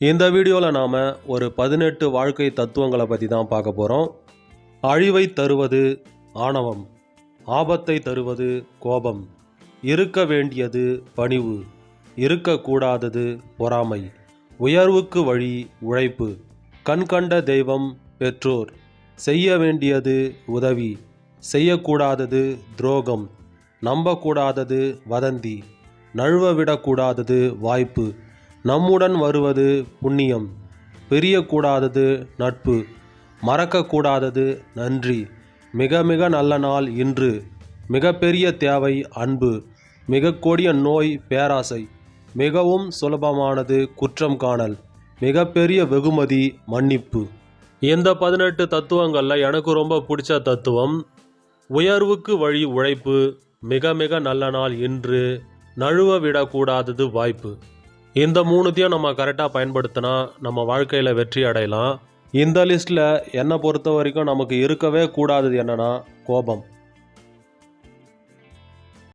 இந்த வீடியோவில் நாம் ஒரு பதினெட்டு வாழ்க்கை தத்துவங்களை பற்றி தான் பார்க்க போகிறோம் அழிவை தருவது ஆணவம் ஆபத்தை தருவது கோபம் இருக்க வேண்டியது பணிவு இருக்கக்கூடாதது பொறாமை உயர்வுக்கு வழி உழைப்பு கண்கண்ட தெய்வம் பெற்றோர் செய்ய வேண்டியது உதவி செய்யக்கூடாதது துரோகம் நம்பக்கூடாதது வதந்தி நழுவ விடக்கூடாதது வாய்ப்பு நம்முடன் வருவது புண்ணியம். பிரியக்கூடாதது நட்பு. மறக்கக்கூடாதது நன்றி. மிக மிக நல்ல நாள் இன்று. மிகப்பெரிய தேவை அன்பு. மிக கொடிய நோய் பேராசை. மிகவும் சுலபமானது குற்றம் காணல். மிகப்பெரிய வெகுமதி மன்னிப்பு. இந்த பதினெட்டு தத்துவங்களில் எனக்கு ரொம்ப பிடிச்ச தத்துவம் உயர்வுக்கு வழி உழைப்பு மிக மிக நல்ல நாள் இன்று நழுவ விடக்கூடாதது வாய்ப்பு. இந்த மூணுத்தையும் நம்ம கரெக்டாக பயன்படுத்தினா நம்ம வாழ்க்கையில் வெற்றி அடையலாம். இந்த லிஸ்ட்டில் என்னை பொறுத்த வரைக்கும் நமக்கு இருக்கவே கூடாதது என்னன்னா கோபம்.